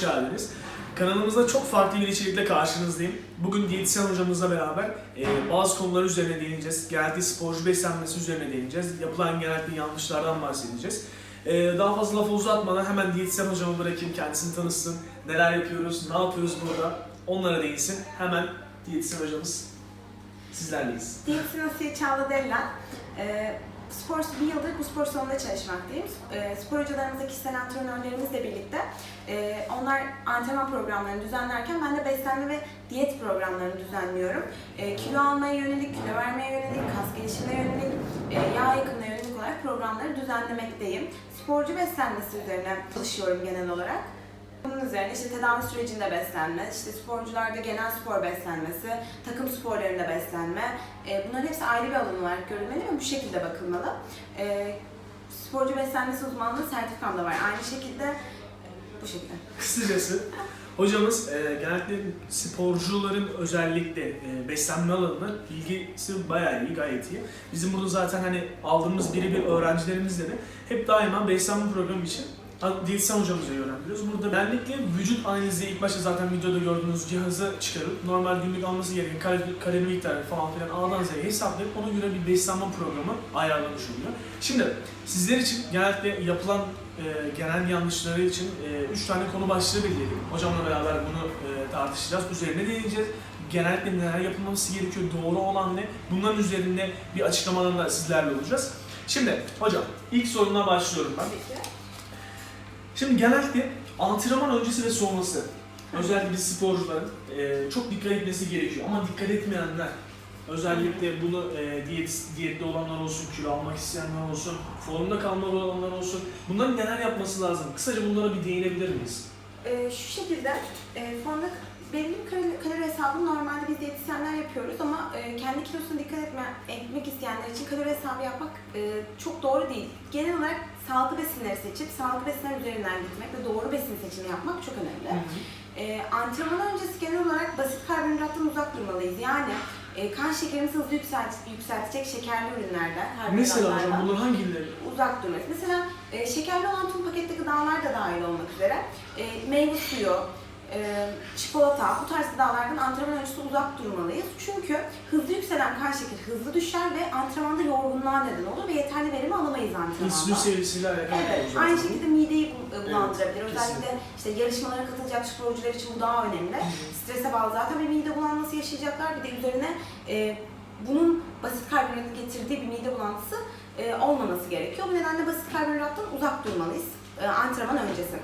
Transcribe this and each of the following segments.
geldiniz. Kanalımızda çok farklı bir içerikle karşınızdayım. Bugün diyetisyen hocamızla beraber e, bazı konular üzerine değineceğiz. Genellikle sporcu beslenmesi üzerine değineceğiz. Yapılan genellikle yanlışlardan bahsedeceğiz. E, daha fazla lafı uzatmadan hemen diyetisyen hocamı bırakayım, kendisini tanısın. Neler yapıyoruz, ne yapıyoruz burada onlara değinsin. Hemen diyetisyen hocamız sizlerleyiz. Diyetisyen Asiye Çağla Della. Ee, spor, bir yıldır bu spor salonunda çalışmaktayım. Ee, spor hocalarımızla, kişisel antrenörlerimizle birlikte e, onlar antrenman programlarını düzenlerken ben de beslenme ve diyet programlarını düzenliyorum. E, kilo almaya yönelik, kilo vermeye yönelik, kas gelişimine yönelik, e, yağ yakımına yönelik olarak programları düzenlemekteyim. Sporcu beslenmesi üzerine çalışıyorum genel olarak. Bunun üzerine işte tedavi sürecinde beslenme, işte sporcularda genel spor beslenmesi, takım sporlarında beslenme, e, bunların hepsi ayrı bir alan olarak görülmeli ve bu şekilde bakılmalı. E, sporcu beslenmesi uzmanlığı sertifikam da var. Aynı şekilde bu şekilde. Kısacası hocamız e, genellikle sporcuların özellikle e, beslenme alanına bilgisi bayağı iyi, gayet iyi. Bizim burada zaten hani aldığımız birebir öğrencilerimizle de hep daima beslenme programı için diyetisyen hocamıza yönlendiriyoruz. Burada genellikle vücut analizi ilk başta zaten videoda gördüğünüz cihazı çıkarıp normal günlük alması gereken kalori, miktarı falan filan A'dan Z'ye hesaplayıp ona göre bir beslenme programı ayarlamış oluyor. Şimdi sizler için genellikle yapılan e, genel yanlışları için 3 tane konu başlığı belirledik. Hocamla beraber bunu e, tartışacağız. Üzerine değineceğiz. Genellikle neler yapılması gerekiyor, doğru olan ne? Bunların üzerinde bir açıklamalarla sizlerle olacağız. Şimdi hocam ilk soruna başlıyorum ben. Tabii ki. Şimdi genellikle antrenman öncesi ve sonrası özellikle biz sporcuların e, çok dikkat etmesi gerekiyor ama dikkat etmeyenler özellikle bunu e, diyet, diyette olanlar olsun, kilo almak isteyenler olsun, formda kalmalı olanlar olsun bunların neler yapması lazım? Kısaca bunlara bir değinebilir miyiz? E, şu şekilde e, formda belirli bir kalori, kalori hesabını normalde biz diyetisyenler yapıyoruz ama e, kendi kilosuna dikkat etme, etmek isteyenler için kalori hesabı yapmak e, çok doğru değil. Genel olarak sağlıklı besinleri seçip sağlıklı besinler üzerinden gitmek ve doğru besin seçimi yapmak çok önemli. E, antrenman öncesi genel olarak basit karbonhidrattan uzak durmalıyız. Yani e, kan şekerimizi hızlı yükselt, yükseltecek şekerli ürünlerden, Mesela hocam bunlar hangileri? uzak durmalıyız. Mesela e, şekerli olan tüm pakette gıdalar da dahil olmak üzere e, meyve suyu, çikolata bu tarz gıdalardan antrenman öncesi uzak durmalıyız. Çünkü hızlı yükselen kan şekeri hızlı düşer ve antrenmanda yorgunluğa neden olur ve yeterli verimi alamayız antrenmanda. İnsülin seviyesiyle alakalı. Evet, zaten. aynı şekilde mideyi e, bulandırabilir. Evet, Özellikle işte yarışmalara katılacak sporcular için bu daha önemli. Strese bağlı zaten bir mide bulanması yaşayacaklar. Bir de üzerine e, bunun basit karbonhidratın getirdiği bir mide bulantısı e, olmaması gerekiyor. Bu nedenle basit karbonhidrattan uzak durmalıyız e, antrenman öncesi.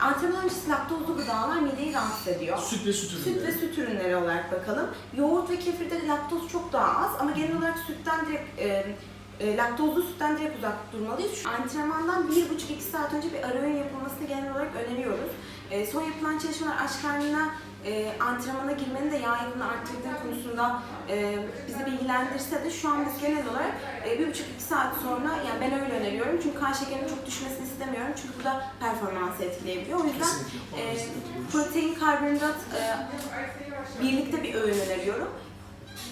Antrenman öncesi laktozlu gıdalar mideyi rahatsız ediyor. Süt ve süt ürünleri. Süt ve süt ürünleri olarak bakalım. Yoğurt ve kefirde laktoz çok daha az ama genel olarak sütten direkt e, e, laktozlu sütten direkt uzak durmalıyız. Şu antrenmandan 1,5-2 saat önce bir ara öğün yapılmasını genel olarak öneriyoruz. E, son yapılan çalışmalar aç karnına e, antrenmana girmenin de yağ yakımını arttırdığı konusunda e, bizi bilgilendirse de şu an biz genel olarak e, 1,5-2 saat sonra yani ben öyle öneriyorum çünkü kan şekerinin çok düşmesini istemiyorum çünkü bu da performansı etkileyebiliyor. O yüzden e, protein, karbonhidrat e, birlikte bir öğün öneriyorum.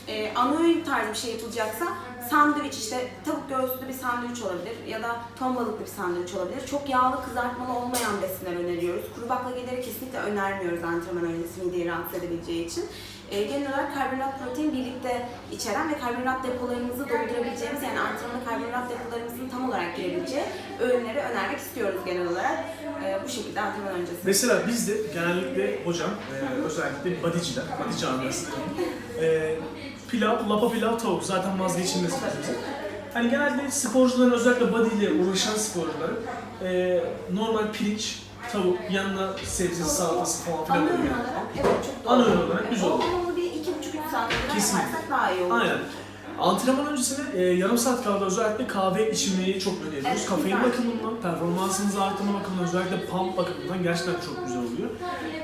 E, ana öğün tarzı bir şey yapılacaksa sandviç işte tavuk göğüslü bir sandviç olabilir ya da ton balıklı bir sandviç olabilir. Çok yağlı kızartmalı olmayan besinler öneriyoruz. Kuru baklagilleri kesinlikle önermiyoruz antrenman öncesi mideyi rahatsız edebileceği için. E, genel olarak karbonhidrat protein birlikte içeren ve karbonhidrat depolarımızı doldurabileceğimiz yani antrenmana karbonhidrat depolarımızın tam olarak girebileceği öğünleri önermek istiyoruz genel olarak. E, bu şekilde antrenman öncesi. Mesela bizde genellikle hocam, e, özellikle bodyciler, body camiasında e, pilav, lapa pilav, tavuk zaten vazgeçilmez bizim. Hani genelde sporcuların özellikle body ile uğraşan sporcuların e, normal pirinç, tavuk, yanına sebze, salatası falan filan Ana öğün olarak evet çok doğru. Ana öğün olarak güzel olur. Onu bir iki buçuk üç saat kadar Kesinlikle. yaparsak daha iyi olur. Aynen. Antrenman öncesinde e, yarım saat kala özellikle kahve içmeyi çok öneriyoruz. Evet, Kafein güzel. bakımından, performansınızı arttırma bakımından, özellikle pump bakımından gerçekten çok güzel oluyor.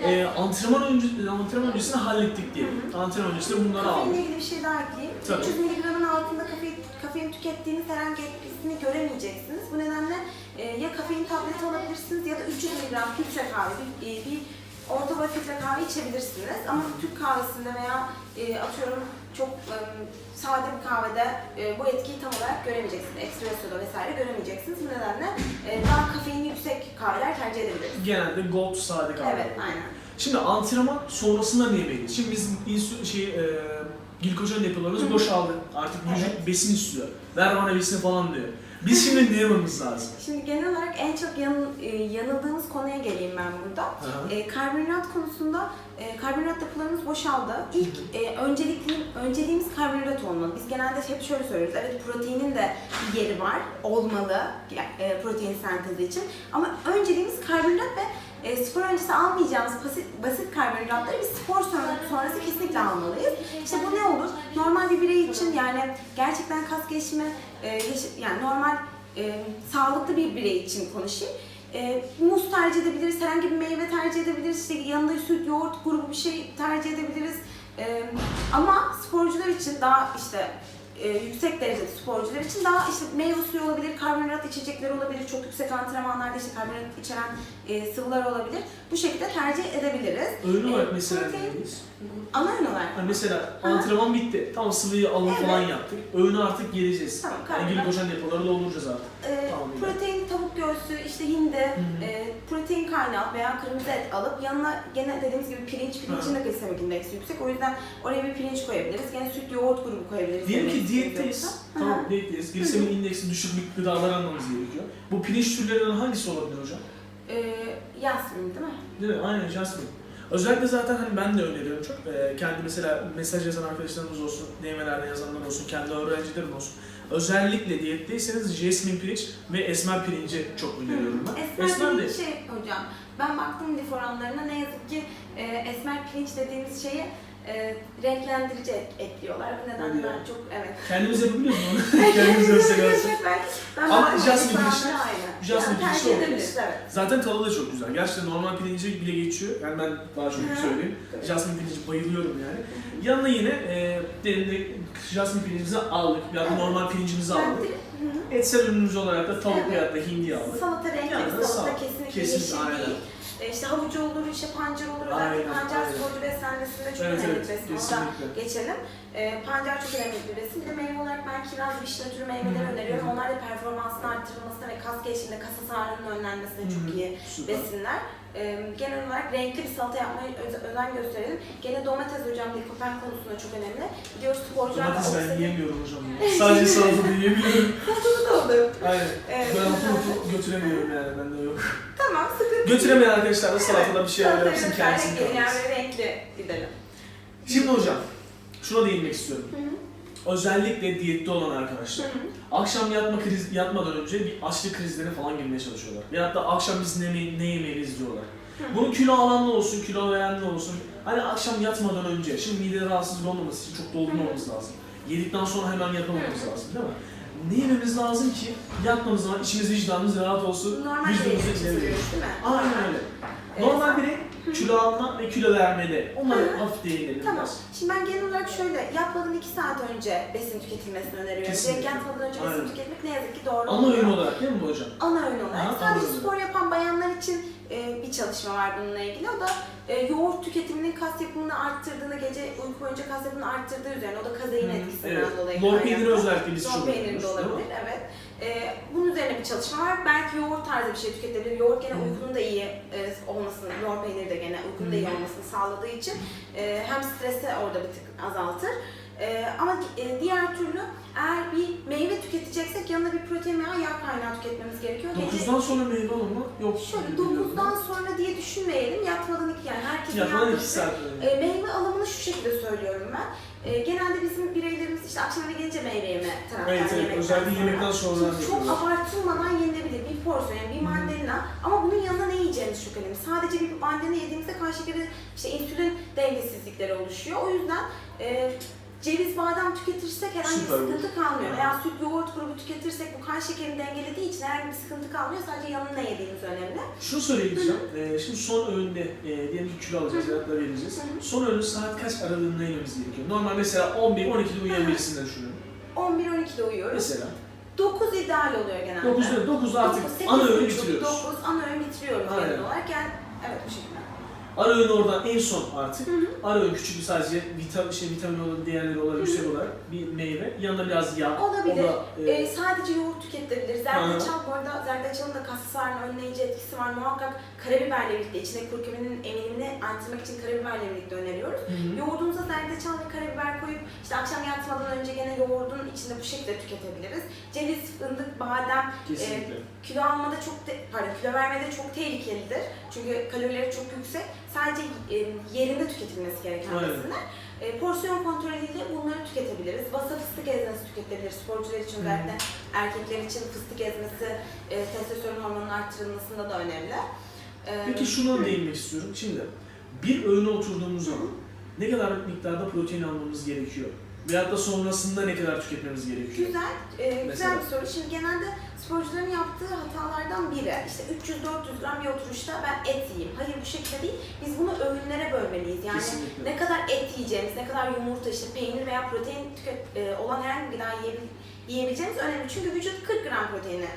E, antrenman, önce, antrenman öncesini hallettik diyelim. Antrenman öncesinde bunları aldık. Kafeinle ilgili bir şey daha ekleyeyim. Tabii. 300 mg'ın altında kafein, kafein tükettiğiniz herhangi etkisini göremeyeceksiniz. Bu nedenle e, ya kafein tableti alabilirsiniz ya da 300 mg filtre kahve, bir, e, bir orta boy filtre kahve içebilirsiniz. Ama Türk kahvesinde veya e, atıyorum çok sade bir kahvede e, bu etkiyi tam olarak göremeyeceksiniz. Espresso'da vesaire göremeyeceksiniz. Bu nedenle e, daha kafeini yüksek kahveler tercih edebilirsiniz. Genelde gold sade kahve. Evet, aynen. Şimdi antrenman sonrasında ne yemeliyiz? Şimdi biz insü, şey, e, glikojen depolarımız boşaldı. Artık vücut Evet. besin istiyor. Ver bana besin falan diyor. Biz şimdi ne yememiz lazım? Şimdi genel olarak en çok yan- e, yanıldığımız konuya geleyim ben burada. E, karbonhidrat konusunda e, karbonhidrat depolarımız boşaldı. İlk e, öncelikli, önceliğimiz karbonhidrat olmalı. Biz genelde hep şöyle söylüyoruz. Evet proteinin de bir yeri var, olmalı e, protein sentezi için. Ama önceliğimiz karbonhidrat ve e, spor öncesi almayacağımız basit, basit karbonhidratları biz spor son- sonrası kesinlikle almalıyız. İşte bu ne olur? Normal bir birey için yani gerçekten kas gelişimi, e, yani normal e, sağlıklı bir birey için konuşayım. E, muz tercih edebiliriz, herhangi bir meyve tercih edebiliriz, işte yanında süt, yoğurt grubu bir şey tercih edebiliriz. E, ama sporcular için daha işte e, yüksek derecede sporcular için daha işte meyve suyu olabilir, karbonhidrat içecekler olabilir, çok yüksek antrenmanlarda işte karbonhidrat içeren e, sıvılar olabilir. Bu şekilde tercih edebiliriz. Öğün olarak e, mesela yemeliyiz? Ana ürün olarak. Yani mesela Aha. antrenman bitti. Tam sıvıyı alım Evet. falan yaptık. Öğünü artık yiyeceğiz. Tamam, Yani glikojen depoları dolduracağız artık. E, Tamam, protein tavuk göğsü, işte hindi, hı. e, protein kaynağı veya kırmızı et alıp yanına gene dediğimiz gibi pirinç, pirincin de glisemik indeksi yüksek. O yüzden oraya bir pirinç koyabiliriz. Gene süt, yoğurt grubu koyabiliriz. Diyelim ki diyetteyiz. Tamam diyetteyiz. Glisemin indeksi düşük bir gıdalar almamız gerekiyor. Bu pirinç türlerinden hangisi olabilir hocam? E, yasmin değil mi? Değil mi? Aynen jasmin. Özellikle zaten hani ben de öneriyorum çok. Ee, kendi mesela mesaj yazan arkadaşlarımız olsun, DM'lerden yazanlar olsun, kendi öğrencilerim olsun. Özellikle diyetteyseniz jasmin pirinç ve esmer pirinci çok öneriyorum ben. Esmer de pirinç şey hocam, ben baktım lif oranlarına ne yazık ki e, esmer pirinç dediğimiz şeyi e, renklendirici ek- ekliyorlar. Bu nedenle ben çok evet. kendimiz yapabiliyoruz mu kendimiz yapsak Ben- ben Ama baktım, jasmin lif oranları pirinçle- aynı. jasmin Yani pirinçle tercih olmaz. evet. Zaten tadı da çok güzel. Gerçekten normal pirinci bile geçiyor. Yani ben daha çok Hı hı. söyleyeyim. Jasmin pirinci bayılıyorum yani. Yanına yine e, derinde jasmin pirincimizi aldık. Ya da Evet. normal pirincimizi aldık. direkt- Hı hı. Etsel ürünümüz olarak da tavuk Evet. veya da hindi aldık. Salata renkli Yani bir salata kesinlikle, kesinlikle, yeşil değil. E, işte havucu olur, işte pancar olur. Özellikle Aynen, pancar aynen. sporcu beslenmesinde çok Evet, önemli evet, bir. Oradan kesinlikle. geçelim. E, pancar çok önemli bir besin. Bir de meyve olarak ben kiraz, vişne türü meyveler Hı hı, öneriyorum. Onlar da performansın arttırılmasına ve kas gelişiminde, kas hasarının önlenmesine çok iyi Süper. besinler. E, genel olarak renkli bir salata yapmaya öz- özen gösterelim. Gene domates hocam likopen konusunda çok önemli. Biliyoruz sporcular Domates ben yiyemiyorum hocam. Sadece salata yiyebiliyorum. Salata da olur. Aynen. Evet, Ben hafif götüremiyorum yani bende yok. Tamam, sıkıntı Götüremeyen arkadaşlar da salatada bir şeyler Salatayı yapsın kendisini kalmasın. yani renkli gidelim. Şimdi hocam, şuna değinmek istiyorum. Hı hı. Özellikle diyette olan arkadaşlar. Hı hı. Akşam yatma kriz, yatmadan önce bir açlık krizlerine falan girmeye çalışıyorlar. Veyahut da akşam biz ne, ne yemeliyiz diyorlar. Bunu kilo alanlı olsun, kilo verenli olsun. Hani akşam yatmadan önce, şimdi mide rahatsızlık olmaması için çok doldurmamamız lazım. Yedikten sonra hemen yapamamız Hı. lazım değil mi? Ne yememiz lazım ki yatmamız zaman içimiz vicdanımız rahat olsun, Normal sürüyoruz değil mi? Aynen öyle. Evet. Normal biri kilo alma ve kilo vermede. Onlara hafif değinelim Tamam. biraz. Şimdi ben genel olarak şöyle, yatmadan 2 saat önce besin tüketilmesini öneriyorum. Kesinlikle. Direkt yatmadan önce besin Aynen. tüketmek ne yazık ki doğru Ana olmuyor. öğün olarak değil mi bu hocam? Ana öğün olarak. Aha, Sadece spor yapan bayanlar için bir çalışma var bununla ilgili. O da e, yoğurt tüketiminin kas yapımını arttırdığını, gece uyku boyunca kas yapımını arttırdığı üzerine. O da kazein Hı, etkisinden evet. dolayı Lor peyniri özellikle biz Lor çok peyniri de yapıyoruz, değil mi? olabilir, evet. Ee, bunun üzerine bir çalışma var. Belki yoğurt tarzı bir şey tüketilebilir. Yoğurt gene uykunun da iyi e, olmasını, yoğurt peyniri de gene uykunun da iyi olmasını sağladığı için e, hem stresi orada bir tık azaltır. E, ama e, diğer türlü eğer bir meyve tüketeceksek yanına bir protein veya yağ kaynağı tüketmemiz gerekiyor. Gece- 9'dan sonra meyve alımı yok. Şöyle gibi biliyorum 9'dan sonra diye düşünmeyelim. Yatmadan iki yani herkesin. Yatmadan 2 yaptığı- saat e, meyve alımını şu şekilde söylüyorum ben. E, genelde bizim bireylerimiz işte akşam eve gelince meyve yeme taraftar Evet evet, özellikle yemekten sonra Şimdi çok abartılmadan yenilebilir bir porsiyon yani bir mandalina ama bunun yanında ne yiyeceğimiz çok önemli. Sadece bir mandalina yediğimizde kan şekeri, işte insülin dengesizlikleri oluşuyor. O yüzden e, ceviz, badem tüketirsek herhangi Süper bir olur. sıkıntı kalmıyor. Veya süt, yoğurt grubu tüketirsek bu kan şekerini dengelediği için herhangi bir sıkıntı kalmıyor. Sadece yanına ne yediğimiz önemli. Şunu söyleyeceğim. Ee, şimdi son öğünde e, diyelim ki kilo alacağız ya da vereceğiz. Son öğünü saat kaç aralığında yememiz gerekiyor? Normal mesela 11-12'de uyuyan birisinden düşünüyorum. 11-12'de uyuyoruz. Mesela 9 ideal oluyor genelde. 9'da 9'da artık Dokuz, sekiz ana öğünü bitiriyoruz. Dokuz ana öğün bitiriyoruz Aynen. genel olarak. Yani evet bu şekilde. Ara öğün oradan en son artık. Ara öğün küçük bir sadece vitamin, şey, vitamin olan değerleri olarak yüksek olarak bir meyve. Yanında biraz yağ. Olabilir. O da, e, Ee, sadece yoğurt tüketilebilir. Zerdeçal bu arada zerdeçalın da kas hasarını önleyici etkisi var. Muhakkak karabiberle birlikte içine kurkumenin eminimini artırmak için karabiberle birlikte öneriyoruz. hı hı. Yoğurdunuza zerdeçal ve karabiber koyup işte akşam yatmadan önce gene yoğurdun içinde bu şekilde tüketebiliriz. Ceviz, fındık, badem Kesinlikle. kilo almada çok te- pardon kilo vermede çok tehlikelidir. Çünkü kalorileri çok yüksek. Sadece e, yerinde tüketilmesi gereken besinler. E, porsiyon kontrolüyle bunları tüketebiliriz. Basa fıstık ezmesi tüketilebilir. Sporcular için Hı. özellikle erkekler için fıstık ezmesi e, testosteron hormonunun arttırılmasında da önemli. E, Peki şuna değinmek istiyorum. Şimdi bir öğüne oturduğumuz zaman ne kadar miktarda protein almamız gerekiyor? Veyahut da sonrasında ne kadar tüketmemiz gerekiyor? Güzel, e, güzel Mesela? bir soru. Şimdi genelde sporcuların yaptığı hatalardan biri, işte 300-400 gram bir oturuşta ben et yiyeyim. Hayır bu şekilde değil. Biz bunu öğünlere bölmeliyiz. Yani Kesinlikle. ne kadar et yiyeceğimiz, ne kadar yumurta, işte peynir veya protein tüket, e, olan herhangi bir gıda yiyebil, yiyebileceğimiz önemli. Çünkü vücut 40 gram proteini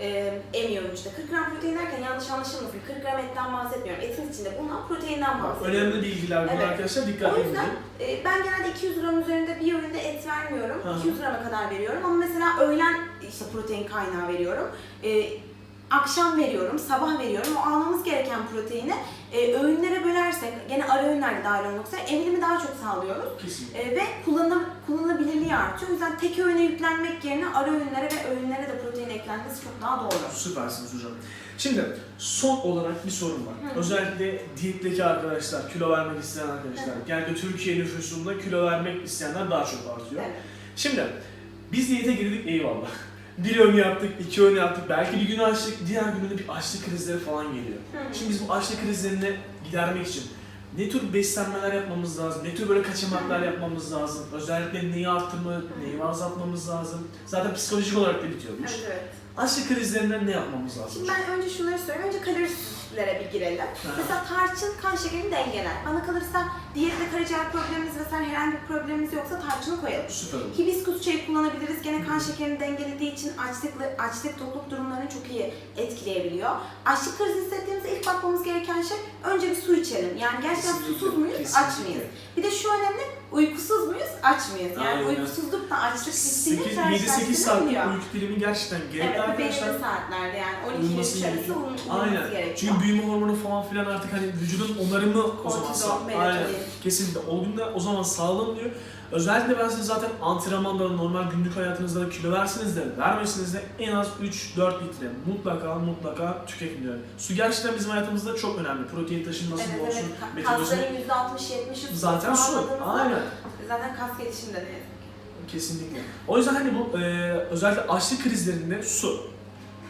e, emiyor vücutta. 40 gram protein derken yanlış anlaşılmasın. 40 gram etten bahsetmiyorum. Etin içinde bulunan proteinden bahsediyorum. önemli bilgiler bunlar Evet. arkadaşlar. O Dikkat edin. yüzden e, ben genelde 200 gram üzerinde bir öğünde et vermiyorum. Hı. 200 grama kadar veriyorum ama mesela öğlen işte protein kaynağı veriyorum. E, akşam veriyorum, sabah veriyorum. O almamız gereken proteini e, öğünlere bölersek, gene ara öğünlerde dahil olmak üzere emilimi daha çok sağlıyoruz. Kesinlikle. E, ve kullanım, kullanılabilirliği artıyor. O yüzden tek öğüne yüklenmek yerine ara öğünlere ve öğünlere de protein eklenmesi çok daha doğru. Süpersiniz hocam. Şimdi son olarak bir sorun var. Hı. Özellikle diyetteki arkadaşlar, kilo vermek isteyen arkadaşlar. Genellikle Türkiye nüfusunda kilo vermek isteyenler daha çok artıyor. Evet. Şimdi biz diyete girdik eyvallah. Bir öğün yaptık, iki öğün yaptık. Belki bir gün açlık, diğer günde bir açlık krizleri falan geliyor. Şimdi biz bu açlık krizlerini gidermek için ne tür beslenmeler yapmamız lazım, ne tür böyle kaçamaklar yapmamız lazım, özellikle neyi arttırma, neyi azaltmamız lazım. Zaten psikolojik olarak da bitiyor bu iş. Evet, evet. Açlık krizlerinden ne yapmamız lazım? Şimdi ben önce şunları söyleyeyim. Önce kalorilere bir girelim. Mesela tarçın kan şekerini dengeler. Bana kalırsa diyette karaciğer problemimiz vesaire herhangi bir problemimiz yoksa tarçını koyalım. Süper. Hibiskus çayı kullanabiliriz. Gene kan şekerini dengelediği için açlıklı, açlık tokluk durumlarını çok iyi etkileyebiliyor. Açlık krizi hissettiğimizde ilk bakmamız gereken şey önce bir su içelim. Yani gerçekten Kesinlikle, susuz muyuz, kesinlikle. aç mıyız? Bir de şu önemli, uykusuz muyuz, aç mıyız? Yani Aynen. uykusuzluk da açlık hissiyle 7-8 karşılaştırılabiliyor. saatlik uyku dilimi gerçekten gerekli Evet, arkadaşlar. saatlerde yani 12 ile Uyuması 3 arası uyuması gerekiyor. Çünkü büyüme hormonu falan filan artık hani vücudun onarımı o zaman Kortizol, sağ. melatonin. Aynen. Kesinlikle. O günde o zaman sağlanıyor. Özellikle ben size zaten antrenmanda, normal günlük hayatınızda da kilo versiniz de vermesiniz de en az 3-4 litre mutlaka mutlaka tüketin diyorum. Su gerçekten bizim hayatımızda çok önemli. Protein taşınması Evet evet. olsun, Ka- metabolizma. Kasların %60-70'i Zaten su. Aynen. Zaten kas gelişimi de ne yazık. Kesinlikle. O yüzden hani bu e, özellikle açlık krizlerinde su.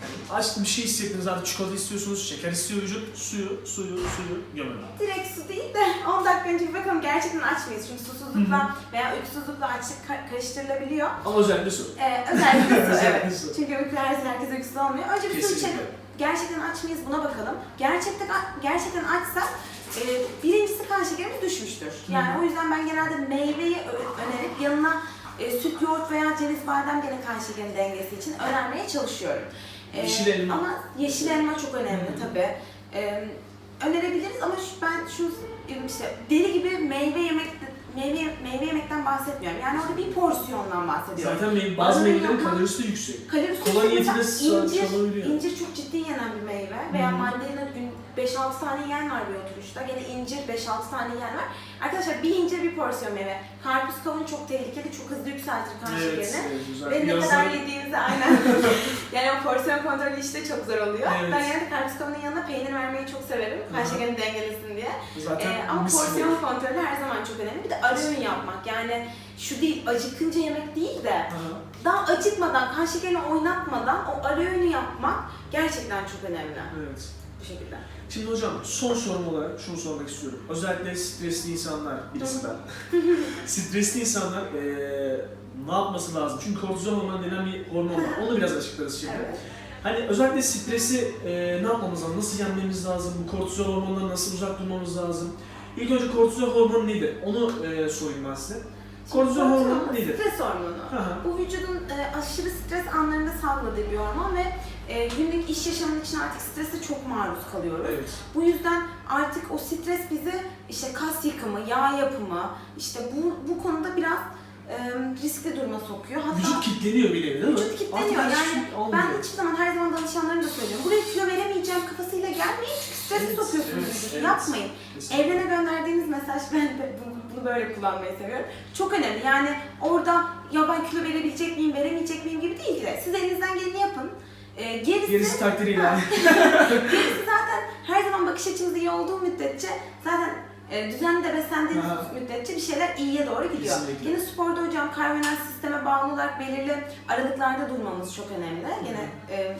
Yani aç bir şey hissettiniz artık çikolata istiyorsunuz, şeker istiyor vücut, suyu, suyu, suyu gömün abi. Direkt su değil de 10 dakika önce bakalım gerçekten aç mıyız? Çünkü susuzlukla veya uykusuzlukla açlık ka- karıştırılabiliyor. Ama özellikle su. Ee, özellikle su Özellikle evet. su. Çünkü uyku herkes, herkes uykusuz olmuyor. Önce bir su Kesinlikle. içelim. Gerçekten aç mıyız buna bakalım. Gerçekten gerçekten açsak e, birincisi kan şekerimiz düşmüştür. Yani o yüzden ben genelde meyveyi ö- önerip yanına e, süt, yoğurt veya ceviz, badem gene kan şekerini dengesi için önermeye çalışıyorum. Yeşil elma. Ama yeşil elma çok önemli Hı. tabii. E, önerebiliriz ama şu, ben şu işte deli gibi meyve yemek meyve meyve yemekten bahsetmiyorum. Yani orada bir porsiyondan bahsediyorum. Zaten meyve, bazı meyvelerin kalorisi de yüksek. Kalorisi Kolay yüksek. Mesela sa- incir, çalabiliyor. incir çok ciddi yenen bir meyve veya Hı. mandalina gün 5-6 tane yiyen var bir oturuşta. Gene incir 5-6 tane yiyen var. Arkadaşlar bir incir bir porsiyon meyve. Karpuz kavun çok tehlikeli, çok hızlı yükseltir kan şekerini. evet, güzel. Ve ne Yazları- kadar yediğinizi aynen. yani o porsiyon kontrolü işte çok zor oluyor. Evet. Ben genelde karpuz kavunun yanına peynir vermeyi çok severim. Kan Hı. şekerini dengelesin diye. Zaten Ee, ama mis gibi. porsiyon kontrolü her zaman çok önemli. Bir de ara öğün yapmak. Yani şu değil, acıkınca yemek değil de Aha. daha acıkmadan, kan şekerini oynatmadan o ara öğünü yapmak gerçekten çok önemli. Evet. Bu şekilde. Şimdi hocam son sorum olarak şunu sormak istiyorum. Özellikle stresli insanlar, birisi ben. stresli insanlar eee, ne yapması lazım? Çünkü kortizol hormonu denen bir hormon var. Onu biraz açıklarız şimdi. Evet. Hani özellikle stresi eee, ne yapmamız lazım? Nasıl yenmemiz lazım? Bu kortizol hormonundan nasıl uzak durmamız lazım? İlk önce kortizol hormonu nedir? Onu eee, sorayım ben size. Kortizol hormonu nedir? Stres hormonu. Hı. Bu vücudun e, aşırı stres anlarında salgıladığı bir hormon ve e, günlük iş yaşamının için artık strese çok maruz kalıyoruz. Evet. Bu yüzden artık o stres bizi işte kas yıkımı, yağ yapımı, işte bu bu konuda biraz e, riskli duruma sokuyor. Hatta Vücut kilitleniyor bile değil mi? Vücut kilitleniyor. Artık Yani şey olmuyor. ben hiçbir zaman her zaman danışanlarım da söylüyorum. Buraya kilo veremeyeceğim kafasıyla gelmeyin çünkü strese Evet, sokuyorsunuz evet, vücudu. evet. Yapmayın. Kesinlikle. Evrene gönderdiğiniz mesaj ben de bunu, bunu böyle kullanmayı seviyorum. Çok önemli. Yani orada ya ben kilo verebilecek miyim, veremeyecek miyim gibi değil ki. Siz elinizden geleni yapın. Ee, gerisi, Gerisi takdiriyle. Gerisi zaten her zaman bakış açımız iyi olduğu müddetçe zaten e, düzenli de beslendiğiniz Aha. müddetçe bir şeyler iyiye doğru gidiyor. Kesinlikle. Yine sporda hocam karbonhidrat sisteme bağlı olarak belirli aralıklarda durmamız çok önemli. Yine e,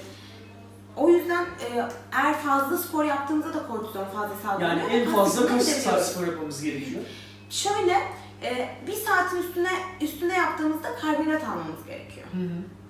o yüzden e, eğer fazla spor yaptığımızda da kortizol fazla salgılanıyor. Yani en fazla kaç saat spor yapmamız gerekiyor? Şöyle e, bir saatin üstüne üstüne yaptığımızda karbonhidrat almamız gerekiyor. Hı hı.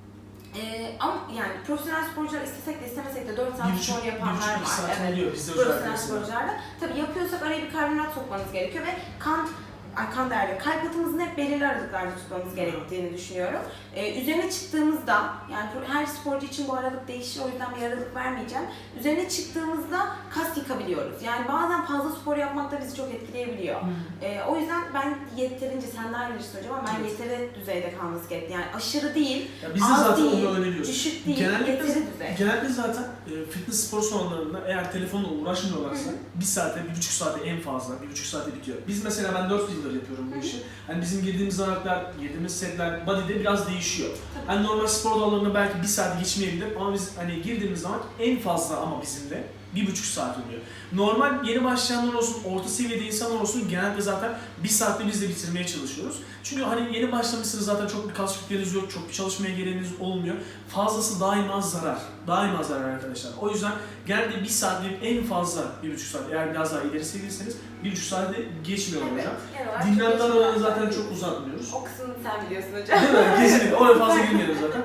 E, ama yani profesyonel sporcular istesek de istemesek de 4 Bir saat spor bir yapanlar var. saat Evet. oluyor bizde Profesyonel sporcularda. Tabii yapıyorsak araya bir karbonhidrat sokmanız gerekiyor ve kan ay kan değerli, kalp atımızın hep belirli aralıklarda tutmamız gerektiğini düşünüyorum. Ee, üzerine çıktığımızda, yani her sporcu için bu aralık değişir o yüzden bir aralık vermeyeceğim. Üzerine çıktığımızda kas yıkabiliyoruz. Yani bazen fazla spor yapmak da bizi çok etkileyebiliyor. Hı. Ee, o yüzden ben yeterince, sen daha iyi bilirsin hocam ama ben yeteri düzeyde kalması gerektiği. Yani aşırı değil, Ya biz de Az zaten değil, onu düşük değil, Genellikle, yeteri düzey. genellikle zaten e, fitness spor salonlarında eğer telefonla uğraşmıyorlarsa bir saate, bir buçuk saate en fazla, bir buçuk saate bitiyor. Biz mesela ben 4 yıldır yapıyorum bu işi. Hani bizim girdiğimiz aralıklar, girdiğimiz setler, body'de biraz değişiyor. Tabii. Hani normal spor dallarında belki bir saat geçmeyebilir ama biz hani girdiğimiz zaman en fazla ama bizim de bir buçuk saat oluyor. Normal yeni başlayanlar olsun, orta seviyede insanlar olsun genelde zaten bir saatte biz de bitirmeye çalışıyoruz. Çünkü hani yeni başlamışsınız zaten çok bir kas kütleniz yok, çok bir çalışmaya gereğiniz olmuyor. Fazlası daima zarar. Daima zarar arkadaşlar. O yüzden genelde bir saat değil en fazla bir buçuk saat. Eğer biraz daha ileri seviyeseniz bir buçuk saatte geçmiyor Evet, hocam. olarak Dinlenme geçmiyor. zaten çok uzatmıyoruz. O kısmını sen biliyorsun hocam. Değil mi? Kesinlikle. Oraya fazla girmeyelim zaten.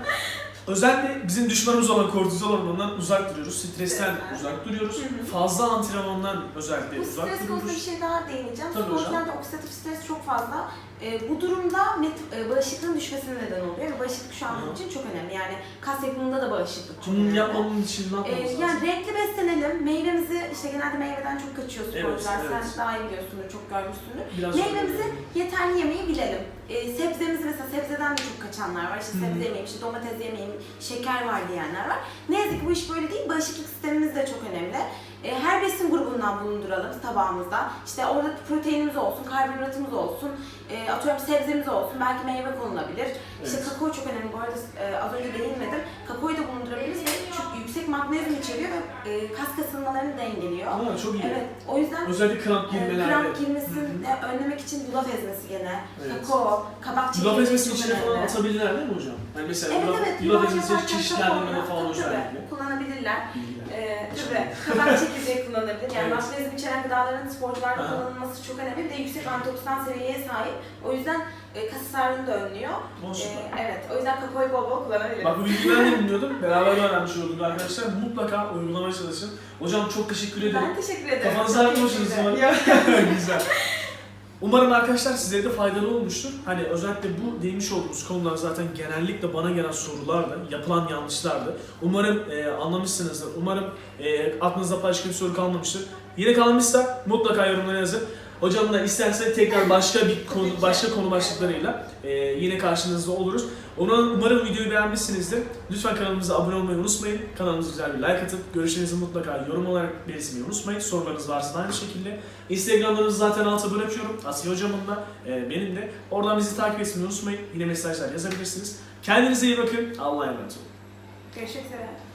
Özellikle bizim düşmanımız olan kortizol hormonundan uzak duruyoruz. Stresten Evet. uzak duruyoruz. Hı hı. Fazla antrenmandan özellikle Bu uzak stres konusunda bir duruyoruz. şey daha değineceğim. Tabii. Sporcularda oksidatif stres çok fazla. Ee, bu durumda met- e, bağışıklığın düşmesine neden oluyor ve bağışıklık şu an bizim için çok önemli. Yani kas yapımında da bağışıklık çok Bunun önemli. yapmamın için ne Ee, yapmamız lazım? yani renkli beslenelim. Meyvemizi işte genelde meyveden çok kaçıyor Evet, sporcular. evet. Sen daha iyi biliyorsundur, çok görmüşsündür. Biraz Meyvemizi yeterli yemeyi bilelim. Ee, sebzemizi mesela sebzeden de çok kaçanlar var. İşte Hı hı. sebze yemeyeyim, işte domates yemeyeyim, şeker var diyenler var. Ne yazık ki bu iş böyle değil. Bağışıklık sistemimiz de çok önemli. Ee, her besin grubundan bulunduralım tabağımızda. İşte orada proteinimiz olsun, karbonhidratımız olsun, e, atıyorum sebzemiz olsun, belki meyve konulabilir. İşte Evet. kakao çok önemli. Bu arada e, az önce değinmedim. Kakaoyu da bulundurabiliriz ve çok yüksek magnezyum içeriyor ve e, kas kasılmalarını dengeliyor. Aa, çok iyi. Evet, o yüzden Özellikle kramp e, girmelerde. kramp girmesini Hı hı. e, önlemek için yulaf ezmesi gene, Evet. kakao, kabak çekirdeği Yulaf ezmesinin çok içine falan atabilirler değil mi hocam? Yani mesela Evet yulaf, evet, yulaf ezmesi çeşitlendirmede falan özellikle. kullanabilirler. Bilgiler. Ee, tabii, kabak çekirdeği kullanılabilir. Yani Evet. magnezyum içeren gıdaların sporcularda kullanılması çok önemli. Bir de yüksek antioksidan seviyeye sahip. O yüzden e, kas hasarını da önlüyor. Süper. evet, o yüzden kakaoyu bol bol kullanabiliriz. Bak bu bilgiyi ben de bilmiyordum. Beraber öğrenmiş olduk arkadaşlar. Mutlaka uygulamaya çalışın. Hocam çok teşekkür ederim. ben teşekkür ederim. Kafanızı umarım. Güzel. Umarım arkadaşlar sizlere de faydalı olmuştur. Hani özellikle bu değmiş olduğumuz konular zaten genellikle bana gelen sorulardı, yapılan yanlışlardı. Umarım e, anlamışsınızdır. Umarım e, aklınızda başka bir soru kalmamıştır. Yine kalmışsa mutlaka yorumlara yazın. Hocam da isterse tekrar başka bir konu, başka konu başlıklarıyla e, yine karşınızda oluruz. Umarım, umarım videoyu beğenmişsinizdir. Lütfen kanalımıza abone olmayı unutmayın. Kanalımıza güzel bir like atıp görüşlerinizi mutlaka yorum olarak belirtmeyi unutmayın. Sorularınız varsa da aynı şekilde. Instagramlarınızı zaten alta bırakıyorum. Asiye hocamın da e, benim de. Oradan bizi takip etmeyi unutmayın. Yine mesajlar yazabilirsiniz. Kendinize iyi bakın. Allah'a emanet olun. Görüşmek üzere.